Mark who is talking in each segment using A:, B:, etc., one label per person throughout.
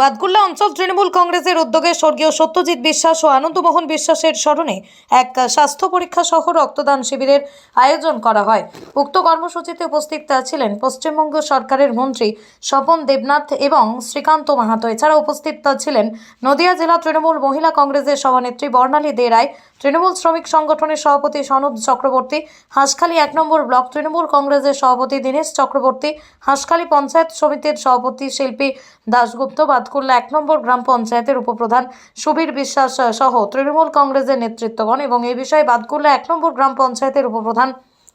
A: বাদগুল্লা অঞ্চল তৃণমূল কংগ্রেসের উদ্যোগে স্বর্গীয় সত্যজিৎ বিশ্বাস ও আনন্দমোহন বিশ্বাসের স্মরণে এক স্বাস্থ্য পরীক্ষা সহ রক্তদান শিবিরের আয়োজন করা হয়। উক্ত কর্মসূচিতে উপস্থিত ছিলেন পশ্চিমবঙ্গ সরকারের মন্ত্রী স্বপন দেবনাথ এবং শ্রীকান্ত মাহাতো। এছাড়া উপস্থিত ছিলেন নদিয়া জেলা তৃণমূল মহিলা কংগ্রেসের সভানেত্রী বর্ণালী দে রায়, তৃণমূল শ্রমিক সংগঠনের সভাপতি সনদ চক্রবর্তী, হাঁসখালী এক নম্বর ব্লক তৃণমূল কংগ্রেসের সভাপতি দীনেশ চক্রবর্তী, হাঁসখালী পঞ্চায়েত সমিতির সভাপতি শিল্পী দাশগুপ্ত বাদকুল্লা এক নম্বর গ্রাম পঞ্চায়েতের উপপ্রধান সুবীর বিশ্বাস সহ তৃণমূল কংগ্রেসের নেতৃত্বগণ এবং এই বিষয়ে বাদকুল্লা এক নম্বর গ্রাম পঞ্চায়েতের উপপ্রধান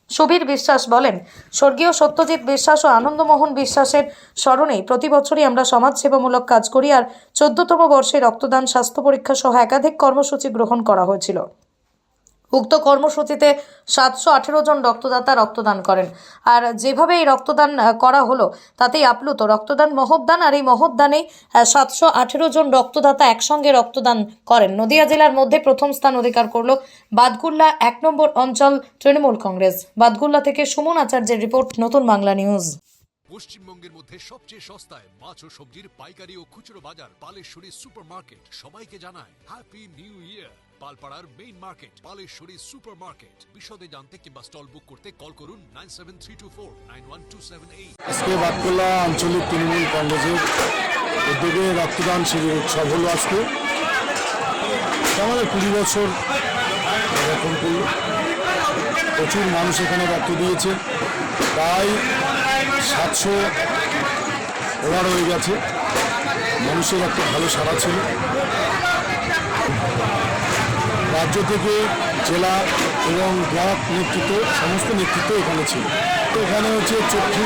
A: সুবীর বিশ্বাস বলেন, স্বর্গীয় সত্যজিৎ বিশ্বাস ও আনন্দমোহন বিশ্বাসের স্মরণে প্রতি বছরই আমরা সমাজসেবামূলক কাজ করি আর চোদ্দতম বর্ষে রক্তদান, স্বাস্থ্য পরীক্ষা সহ একাধিক কর্মসূচি গ্রহণ করা হয়েছিল। উক্ত কর্মসূচিতে সাতশো আঠেরো জন রক্তদাতা রক্তদান করেন। আর যেভাবে এই রক্তদান করা হলো, তাতেই আপ্লুত। রক্তদান মহোদ্দান আর এই মহোদ্দানে সাতশো আঠেরো জন রক্তদাতা একসঙ্গে রক্তদান করেন। নদিয়া জেলার মধ্যে প্রথম স্থান অধিকার করল বাদগুল্লা এক নম্বর অঞ্চল তৃণমূল কংগ্রেস। বাদগুল্লা থেকে সুমন আচার্যের রিপোর্ট, নতুন বাংলা নিউজ।
B: পশ্চিমবঙ্গের মধ্যে সবচেয়ে সস্তায় মাছ ও সবজির পাইকারি ও খুচরো বাজার পালেশ্বরী সুপার মার্কেট সবাইকে জানায় happy new year পালপাড়ার main market Paleshwari super market বিশদে জানতে কিংবা স্টল বুক করতে কল করুন nine seven three two four nine one two seven eight
C: আজকে বাতকুল্লা আঞ্চলিক তৃণমূল কংগ্রেসের উদ্যোগে রক্তদান শিবির উৎসব হলো আজকে। আমাদের কুড়ি বছর এরকম প্রচুর মানুষ এখানে রক্ত দিয়েছে। প্রায় সাতশো ওভার হয়ে গেছে। মানুষের একটা ভালো সাড়া ছিল। রাজ্য থেকে জেলা এবং ব্লক নেতৃত্ব, সমস্ত নেতৃত্ব এখানে ছিল। তো এখানে হচ্ছে চক্ষু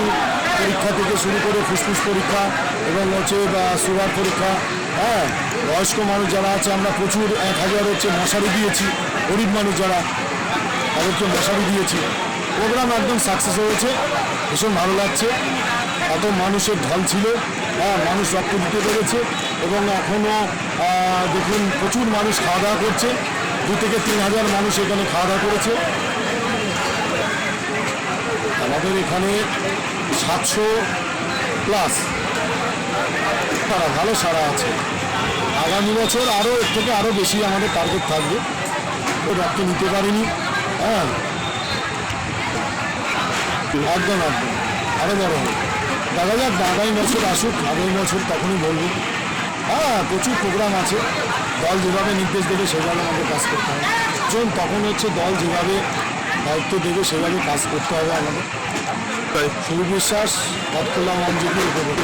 C: পরীক্ষা থেকে শুরু করে ফুসফুস পরীক্ষা এবং হচ্ছে সুগার পরীক্ষা হ্যাঁ বয়স্ক মানুষ যারা আছে, আমরা প্রচুর এক হাজার হচ্ছে মশারি দিয়েছি, গরিব মানুষ যারা, তাদেরকে মশারি দিয়েছি। প্রোগ্রাম একদম সাকসেস হয়েছে, ভীষণ ভালো লাগছে। এত মানুষের ঢল ছিল হ্যাঁ মানুষ রক্ত দিতে পেরেছে এবং এখনও দেখুন প্রচুর মানুষ খাওয়া দাওয়া করছে। দু থেকে তিন হাজার মানুষ এখানে খাওয়া দাওয়া করেছে। আমাদের এখানে সাতশো প্লাস তারা ভালো সারা আছে। আগামী বছর আরও এর থেকে আরও বেশি আমাদের টার্গেট থাকবে। তো রক্ত নিতে পারিনি। হ্যাঁ। একদম একদম। আরও বড় হবে। দেখা যাক, আগামী বছর আসুক, আগামী বছর তখনই বলব। হ্যাঁ প্রচুর প্রোগ্রাম আছে। দল যেভাবে নির্দেশ দেবে সেভাবে আমাদের কাজ করতে হবে। চলুন তখন হচ্ছে দল যেভাবে দায়িত্ব দেবে সেভাবে কাজ করতে হবে আমাদের। শুরু বিশ্বাস মঞ্জুরি উপভোগ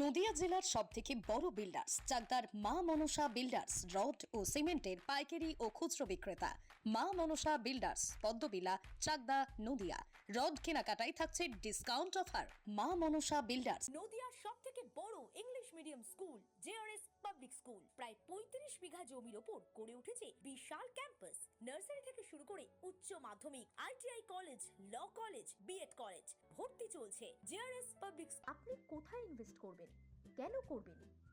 D: নদিয়া জেলার সব থেকে বড় বিল্ডার্স চাকদার মা মনসা বিল্ডার্স রড ও সিমেন্টের পাইকারি ও খুচরো বিক্রেতা। মা মনসা বিল্ডার্স পদ্মবিলা চাকদা নদিয়া। রড কেনাকাটায় থাকছে ডিসকাউন্ট অফার মা মনসা বিল্ডার্স।
E: নদিয়ার সব থেকে বড় English medium school JRS public school প্রায় পঁয়ত্রিশ বিঘা জমির ওপর গড়ে উঠেছে বিশাল ক্যাম্পাস নার্সারি থেকে শুরু করে উচ্চ মাধ্যমিক ITI college law college BEd college ভর্তি চলছে জেআরএস পাবলিক
F: আপনি কোথায় ইনভেস্ট করবেন? কেন করবেন?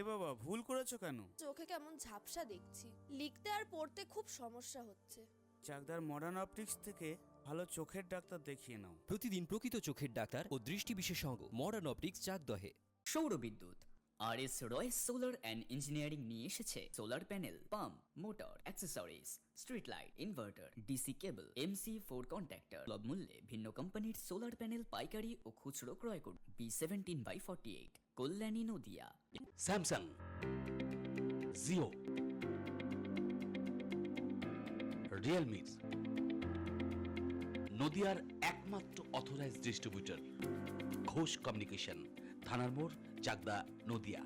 G: এ বাবা ভুল করেছ কেন?
H: চোখে কেমন ঝাপসা দেখছি। লিখতে আর পড়তে খুব সমস্যা হচ্ছে।
G: চাকদার মডার্ন অপটিক্স থেকে ভালো চোখের ডাক্তার দেখিয়ে নাও।
I: প্রতিদিন প্রকৃত চোখের ডাক্তার ও দৃষ্টি বিশেষজ্ঞ মডার্ন অপটিক্স চাকদহে।
J: সৌর বিদ্যুৎ R S Roy solar and engineering নিয়ে এসেছে solar panel pump motor accessories street light inverter DC cable MC four contactor লব মূল্যে ভিন্ন কোম্পানির সোলার প্যানেল পাইকারি ও খুচরো ক্রয় করুন। B seventeen by forty eight Kalyani Nadia.
I: Samsung Jio রিয়েলমির নদিয়ার একমাত্র অথরাইজড ডিস্ট্রিবিউটর ঘোষ কমিউনিকেশন, থানার মোড়, চাকদা, নদিয়া।